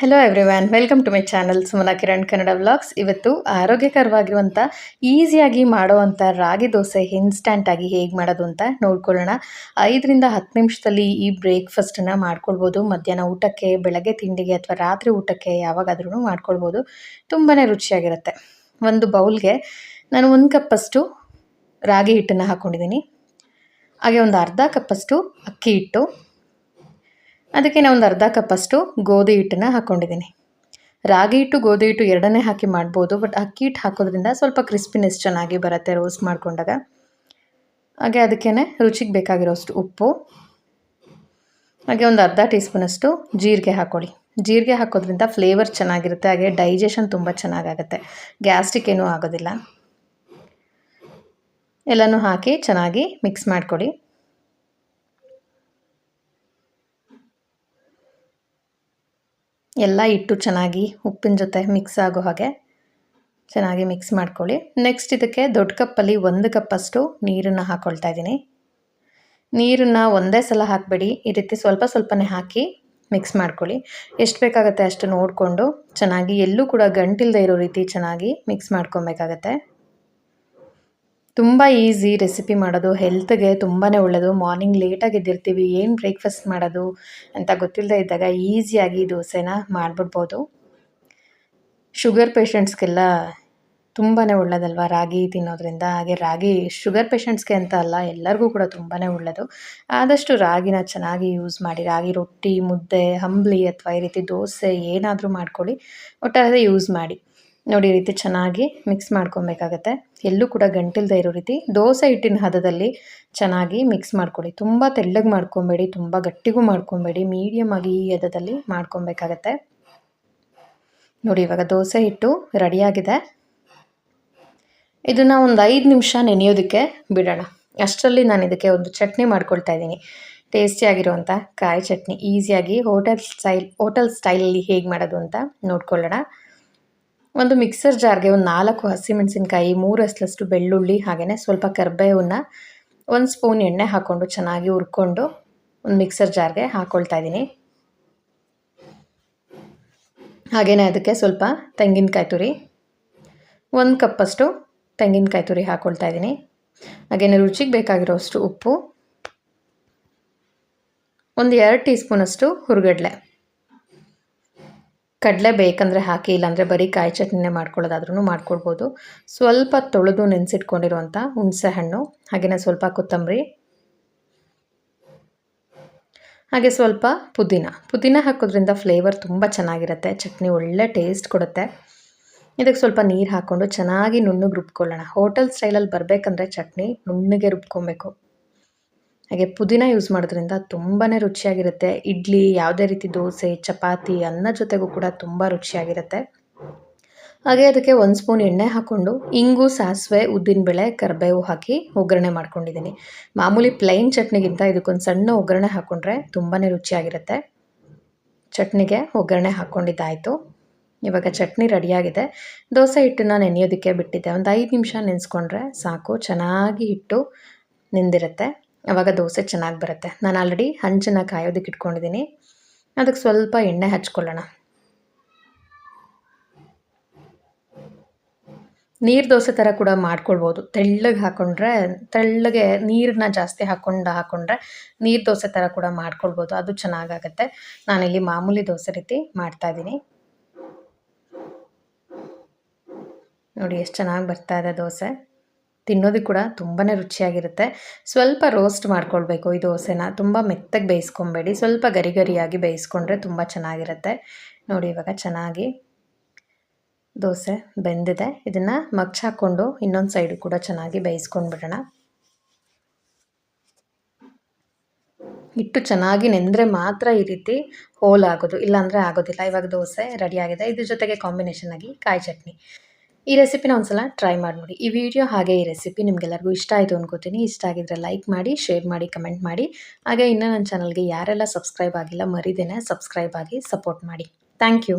Hello everyone welcome to my channel Sumana Kiran Kannada vlogs ಇವತ್ತು ಆರೋಗ್ಯಕರವಾಗಿರುವಂಥ ಈಸಿಯಾಗಿ ಮಾಡೋವಂಥ ರಾಗಿ ದೋಸೆ ಇನ್ಸ್ಟ್ಯಾಂಟಾಗಿ ಹೇಗೆ ಮಾಡೋದು ಅಂತ ನೋಡ್ಕೊಳ್ಳೋಣ. ಐದರಿಂದ ಹತ್ತು ನಿಮಿಷದಲ್ಲಿ ಈ ಬ್ರೇಕ್ಫಾಸ್ಟನ್ನು ಮಾಡ್ಕೊಳ್ಬೋದು. ಮಧ್ಯಾಹ್ನ ಊಟಕ್ಕೆ, ಬೆಳಗ್ಗೆ ತಿಂಡಿಗೆ ಅಥವಾ ರಾತ್ರಿ ಊಟಕ್ಕೆ ಯಾವಾಗಾದ್ರೂ ಮಾಡ್ಕೊಳ್ಬೋದು. ತುಂಬಾ ರುಚಿಯಾಗಿರುತ್ತೆ. ಒಂದು ಬೌಲ್ಗೆ ನಾನು ಒಂದು ಕಪ್ಪಷ್ಟು ರಾಗಿ ಹಿಟ್ಟನ್ನು ಹಾಕ್ಕೊಂಡಿದ್ದೀನಿ ಹಾಗೆ ಒಂದು ಅರ್ಧ ಕಪ್ಪಷ್ಟು ಅಕ್ಕಿ ಹಿಟ್ಟು. ಅದಕ್ಕೆ ನಾನು ಒಂದು ಅರ್ಧ ಕಪ್ಪಷ್ಟು ಗೋಧಿ ಹಿಟ್ಟನ್ನು ಹಾಕ್ಕೊಂಡಿದ್ದೀನಿ ರಾಗಿ ಹಿಟ್ಟು, ಗೋಧಿ ಹಿಟ್ಟು ಎರಡನೇ ಹಾಕಿ ಮಾಡ್ಬೋದು ಬಟ್ ಅಕ್ಕಿ ಹಿಟ್ಟು ಹಾಕೋದ್ರಿಂದ ಸ್ವಲ್ಪ ಕ್ರಿಸ್ಪಿನೆಸ್ ಚೆನ್ನಾಗಿ ಬರುತ್ತೆ ರೋಸ್ಟ್ ಮಾಡ್ಕೊಂಡಾಗ. ಹಾಗೆ ಅದಕ್ಕೇ ರುಚಿಗೆ ಬೇಕಾಗಿರೋಷ್ಟು ಉಪ್ಪು. ಹಾಗೆ ಒಂದು ಅರ್ಧ ಟೀ ಸ್ಪೂನಷ್ಟು ಜೀರಿಗೆ ಹಾಕ್ಕೊಳ್ಳಿ ಜೀರಿಗೆ ಹಾಕೋದ್ರಿಂದ ಫ್ಲೇವರ್ ಚೆನ್ನಾಗಿರುತ್ತೆ, ಹಾಗೆ ಡೈಜೆಷನ್ ತುಂಬ ಚೆನ್ನಾಗಾಗುತ್ತೆ. ಗ್ಯಾಸ್ಟ್ರಿಕ್ ಏನೂ ಆಗೋದಿಲ್ಲ. ಎಲ್ಲನೂ ಹಾಕಿ ಚೆನ್ನಾಗಿ ಮಿಕ್ಸ್ ಮಾಡ್ಕೊಳ್ಳಿ ಎಲ್ಲ ಇಟ್ಟು ಚೆನ್ನಾಗಿ ಉಪ್ಪಿನ ಜೊತೆ ಮಿಕ್ಸ್ ಆಗೋ ಹಾಗೆ ಚೆನ್ನಾಗಿ ಮಿಕ್ಸ್ ಮಾಡ್ಕೊಳ್ಳಿ. ನೆಕ್ಸ್ಟ್ ಇದಕ್ಕೆ ದೊಡ್ಡ ಕಪ್ಪಲ್ಲಿ ಒಂದು ಕಪ್ಪಷ್ಟು ನೀರನ್ನು ಹಾಕ್ಕೊಳ್ತಾ ಇದ್ದೀನಿ. ನೀರನ್ನು ಒಂದೇ ಸಲ ಹಾಕಬೇಡಿ. ಈ ರೀತಿ ಸ್ವಲ್ಪ ಸ್ವಲ್ಪನೇ ಹಾಕಿ ಮಿಕ್ಸ್ ಮಾಡ್ಕೊಳ್ಳಿ. ಎಷ್ಟು ಬೇಕಾಗುತ್ತೆ ಅಷ್ಟು ನೋಡಿಕೊಂಡು ಚೆನ್ನಾಗಿ ಎಲ್ಲೂ ಕೂಡ ಗಂಟಿಲ್ಲದೆ ಇರೋ ರೀತಿ ಚೆನ್ನಾಗಿ ಮಿಕ್ಸ್ ಮಾಡ್ಕೊಬೇಕಾಗತ್ತೆ. ತುಂಬ ಈಸಿ ರೆಸಿಪಿ ಮಾಡೋದು ಹೆಲ್ತ್ಗೆ ತುಂಬಾ ಒಳ್ಳೆಯದು ಮಾರ್ನಿಂಗ್ ಲೇಟಾಗಿ ಎದ್ದಿರ್ತೀವಿ, ಏನು ಬ್ರೇಕ್ಫಾಸ್ಟ್ ಮಾಡೋದು ಅಂತ ಗೊತ್ತಿಲ್ಲದೆ ಇದ್ದಾಗ ಈಸಿಯಾಗಿ ದೋಸೆನ ಮಾಡಿಬಿಡ್ಬೋದು. ಶುಗರ್ ಪೇಷಂಟ್ಸ್ಗೆಲ್ಲ ತುಂಬಾ ಒಳ್ಳೆಯದಲ್ವ ರಾಗಿ ತಿನ್ನೋದ್ರಿಂದ? ಹಾಗೆ ರಾಗಿ ಶುಗರ್ ಪೇಷಂಟ್ಸ್ಗೆ ಅಂತ ಅಲ್ಲ, ಎಲ್ಲರಿಗೂ ಕೂಡ ತುಂಬಾ ಒಳ್ಳೆಯದು ಆದಷ್ಟು ರಾಗಿನ ಚೆನ್ನಾಗಿ ಯೂಸ್ ಮಾಡಿ, ರಾಗಿ ರೊಟ್ಟಿ, ಮುದ್ದೆ, ಹಂಬ್ಲಿ ಅಥವಾ ಈ ರೀತಿ ದೋಸೆ ಏನಾದರೂ ಮಾಡ್ಕೊಳ್ಳಿ, ಒಟ್ಟಾರೆ ಯೂಸ್ ಮಾಡಿ. ನೋಡಿ, ಈ ರೀತಿ ಚೆನ್ನಾಗಿ ಮಿಕ್ಸ್ ಮಾಡ್ಕೊಬೇಕಾಗತ್ತೆ ಎಲ್ಲೂ ಕೂಡ ಗಂಟಿಲ್ದೇ ಇರೋ ರೀತಿ ದೋಸೆ ಹಿಟ್ಟಿನ ಹದದಲ್ಲಿ ಚೆನ್ನಾಗಿ ಮಿಕ್ಸ್ ಮಾಡ್ಕೊಳ್ಳಿ. ತುಂಬ ತೆಳ್ಳಗೆ ಮಾಡ್ಕೊಬೇಡಿ, ತುಂಬ ಗಟ್ಟಿಗೂ ಮಾಡ್ಕೊಬೇಡಿ ಮೀಡಿಯಮ್ ಆಗಿ ಈ ಹದದಲ್ಲಿ ಮಾಡ್ಕೊಬೇಕಾಗತ್ತೆ ನೋಡಿ, ಇವಾಗ ದೋಸೆ ಹಿಟ್ಟು ರೆಡಿಯಾಗಿದೆ. ಇದನ್ನು ಒಂದು ಐದು ನಿಮಿಷ ನೆನೆಯೋದಕ್ಕೆ ಬಿಡೋಣ. ಅಷ್ಟರಲ್ಲಿ ನಾನು ಇದಕ್ಕೆ ಒಂದು ಚಟ್ನಿ ಮಾಡ್ಕೊಳ್ತಾ ಇದ್ದೀನಿ. ಟೇಸ್ಟಿಯಾಗಿರುವಂಥ ಕಾಯಿ ಚಟ್ನಿ. ಈಸಿಯಾಗಿ ಹೋಟೆಲ್ ಸ್ಟೈಲ್, ಹೋಟೆಲ್ ಸ್ಟೈಲಲ್ಲಿ ಹೇಗೆ ಮಾಡೋದು ಅಂತ ನೋಡ್ಕೊಳ್ಳೋಣ. ಒಂದು ಮಿಕ್ಸರ್ ಜಾರ್ಗೆ ಒಂದು ನಾಲ್ಕು ಹಸಿಮೆಣಸಿನ್ಕಾಯಿ ಮೂರು ಹಸ್ಲಷ್ಟು ಬೆಳ್ಳುಳ್ಳಿ ಹಾಗೆಯೇ ಸ್ವಲ್ಪ ಕರಿಬೇವನ್ನ ಒಂದು ಸ್ಪೂನ್ ಎಣ್ಣೆ ಹಾಕ್ಕೊಂಡು ಚೆನ್ನಾಗಿ ಹುರ್ಕೊಂಡು ಒಂದು ಮಿಕ್ಸರ್ ಜಾರ್ಗೆ ಹಾಕ್ಕೊಳ್ತಾ ಇದ್ದೀನಿ. ಹಾಗೆಯೇ ಅದಕ್ಕೆ ಸ್ವಲ್ಪ ತೆಂಗಿನಕಾಯಿ ತುರಿ, ಒಂದು ಕಪ್ಪಷ್ಟು ತೆಂಗಿನಕಾಯಿ ತುರಿ ಹಾಕ್ಕೊಳ್ತಾ ಇದ್ದೀನಿ. ಹಾಗೆಯೇ ರುಚಿಗೆ ಬೇಕಾಗಿರೋಷ್ಟು ಉಪ್ಪು, ಒಂದು ಎರಡು ಟೀ ಸ್ಪೂನಷ್ಟು ಹುರುಗಡ್ಲೆ. ಕಡಲೆ ಬೇಕಂದರೆ ಹಾಕಿ, ಇಲ್ಲಾಂದರೆ ಬರೀ ಕಾಯಿ ಚಟ್ನಿನೇ ಮಾಡ್ಕೊಳ್ಳೋದಾದ್ರೂ ಮಾಡ್ಕೊಳ್ಬೋದು ಸ್ವಲ್ಪ ತೊಳೆದು ನೆನೆಸಿಟ್ಕೊಂಡಿರುವಂಥ ಹುಣಸೆ ಹಣ್ಣು ಹಾಗೆಯೇ ಸ್ವಲ್ಪ ಕೊತ್ತಂಬರಿ, ಹಾಗೆ ಸ್ವಲ್ಪ ಪುದೀನ. ಪುದೀನ ಹಾಕೋದ್ರಿಂದ ಫ್ಲೇವರ್ ತುಂಬ ಚೆನ್ನಾಗಿರುತ್ತೆ, ಚಟ್ನಿ ಒಳ್ಳೆ ಟೇಸ್ಟ್ ಕೊಡುತ್ತೆ. ಇದಕ್ಕೆ ಸ್ವಲ್ಪ ನೀರು ಹಾಕ್ಕೊಂಡು ಚೆನ್ನಾಗಿ ನುಣ್ಣಗೆ ರುಬ್ಕೊಳ್ಳೋಣ. ಹೋಟೆಲ್ ಸ್ಟೈಲಲ್ಲಿ ಬರಬೇಕಂದ್ರೆ ಚಟ್ನಿ ನುಣ್ಣಗೆ ರುಬ್ಕೊಬೇಕು. ಹಾಗೆ ಪುದೀನ ಯೂಸ್ ಮಾಡೋದ್ರಿಂದ ತುಂಬಾ ರುಚಿಯಾಗಿರುತ್ತೆ. ಇಡ್ಲಿ, ಯಾವುದೇ ರೀತಿ ದೋಸೆ, ಚಪಾತಿ, ಅನ್ನ ಜೊತೆಗೂ ಕೂಡ ತುಂಬ ರುಚಿಯಾಗಿರುತ್ತೆ. ಹಾಗೆ ಅದಕ್ಕೆ ಒಂದು ಸ್ಪೂನ್ ಎಣ್ಣೆ ಹಾಕ್ಕೊಂಡು ಇಂಗು, ಸಾಸಿವೆ ಉದ್ದಿನಬೇಳೆ ಕರಿಬೇವು ಹಾಕಿ ಒಗ್ಗರಣೆ ಮಾಡ್ಕೊಂಡಿದ್ದೀನಿ. ಮಾಮೂಲಿ ಪ್ಲೈನ್ ಚಟ್ನಿಗಿಂತ ಇದಕ್ಕೊಂದು ಸಣ್ಣ ಒಗ್ಗರಣೆ ಹಾಕ್ಕೊಂಡ್ರೆ ತುಂಬಾ ರುಚಿಯಾಗಿರುತ್ತೆ. ಚಟ್ನಿಗೆ ಒಗ್ಗರಣೆ ಹಾಕ್ಕೊಂಡಿದ್ದಾಯಿತು ಇವಾಗ ಚಟ್ನಿ ರೆಡಿಯಾಗಿದೆ. ದೋಸೆ ಹಿಟ್ಟನ್ನ ನೆನೆಯೋದಕ್ಕೆ ಬಿಟ್ಟಿದ್ದೆ. ಒಂದು ಐದು ನಿಮಿಷ ನೆನೆಸ್ಕೊಂಡ್ರೆ ಸಾಕು. ಚೆನ್ನಾಗಿ ಹಿಟ್ಟು ನೆಂದಿರುತ್ತೆ. ಆವಾಗ ದೋಸೆ ಚೆನ್ನಾಗಿ ಬರುತ್ತೆ. ನಾನು ಆಲ್ರೆಡಿ ಹಂಚನ್ನು ಕಾಯೋದಕ್ಕೆ ಇಟ್ಕೊಂಡಿದ್ದೀನಿ ಅದಕ್ಕೆ ಸ್ವಲ್ಪ ಎಣ್ಣೆ ಹಚ್ಕೊಳ್ಳೋಣ. ನೀರು ದೋಸೆ ಥರ ಕೂಡ ಮಾಡ್ಕೊಳ್ಬೋದು. ತೆಳ್ಳಗೆ ಹಾಕ್ಕೊಂಡ್ರೆ ತೆಳ್ಳಗೆ ನೀರನ್ನ ಜಾಸ್ತಿ ಹಾಕ್ಕೊಂಡು ಹಾಕ್ಕೊಂಡ್ರೆ ನೀರು ದೋಸೆ ಥರ ಕೂಡ ಮಾಡ್ಕೊಳ್ಬೋದು. ಅದು ಚೆನ್ನಾಗಾಗತ್ತೆ. ನಾನಿಲ್ಲಿ ಮಾಮೂಲಿ ದೋಸೆ ರೀತಿ ಮಾಡ್ತಾಯಿದ್ದೀನಿ ನೋಡಿ, ಎಷ್ಟು ಚೆನ್ನಾಗಿ ಬರ್ತಾ ಇದೆ ದೋಸೆ. ತಿನ್ನೋದಕ್ಕೆ ಕೂಡ ತುಂಬಾ ರುಚಿಯಾಗಿರುತ್ತೆ. ಸ್ವಲ್ಪ ರೋಸ್ಟ್ ಮಾಡ್ಕೊಳ್ಬೇಕು ಈ ದೋಸೆನ. ತುಂಬ ಮೆತ್ತಗೆ ಬೇಯಿಸ್ಕೊಬೇಡಿ. ಸ್ವಲ್ಪ ಗರಿ ಗರಿಯಾಗಿ ಬೇಯಿಸ್ಕೊಂಡ್ರೆ ತುಂಬ ಚೆನ್ನಾಗಿರುತ್ತೆ. ನೋಡಿ ಇವಾಗ ಚೆನ್ನಾಗಿ ದೋಸೆ ಬೆಂದಿದೆ. ಇದನ್ನು ಮಗ್ಚ್ ಹಾಕ್ಕೊಂಡು ಇನ್ನೊಂದು ಸೈಡು ಕೂಡ ಚೆನ್ನಾಗಿ ಬೇಯಿಸ್ಕೊಂಡ್ಬಿಡೋಣ. ಹಿಟ್ಟು ಚೆನ್ನಾಗಿ ನೆಂದರೆ ಮಾತ್ರ ಈ ರೀತಿ ಹೋಲ್ ಆಗೋದು. ಇಲ್ಲಾಂದರೆ ಆಗೋದಿಲ್ಲ. ಇವಾಗ ದೋಸೆ ರೆಡಿಯಾಗಿದೆ ಇದ್ರ ಜೊತೆಗೆ ಕಾಂಬಿನೇಷನ್ ಆಗಿ ಕಾಯಿ ಚಟ್ನಿ. ಈ ರೆಸಿಪಿನ ಒಂದ್ಸಲ ಟ್ರೈ ಮಾಡಿ ನೋಡಿ ಈ ವಿಡಿಯೋ ಹಾಗೆ ಈ ರೆಸಿಪಿ ನಿಮಗೆಲ್ಲರಿಗೂ ಇಷ್ಟ ಆಯಿತು ಅನ್ಕೋತೀನಿ. ಇಷ್ಟ ಆಗಿದ್ರೆ ಲೈಕ್ ಮಾಡಿ ಶೇರ್ ಮಾಡಿ ಕಮೆಂಟ್ ಮಾಡಿ. ಹಾಗೆ ಇನ್ನೂ ನನ್ನ ಚಾನಲ್ಗೆ ಯಾರೆಲ್ಲ ಸಬ್ಸ್ಕ್ರೈಬ್ ಆಗಿಲ್ಲ ಮರಿದೇನೆ ಸಬ್ಸ್ಕ್ರೈಬ್ ಆಗಿ ಸಪೋರ್ಟ್ ಮಾಡಿ. Thank you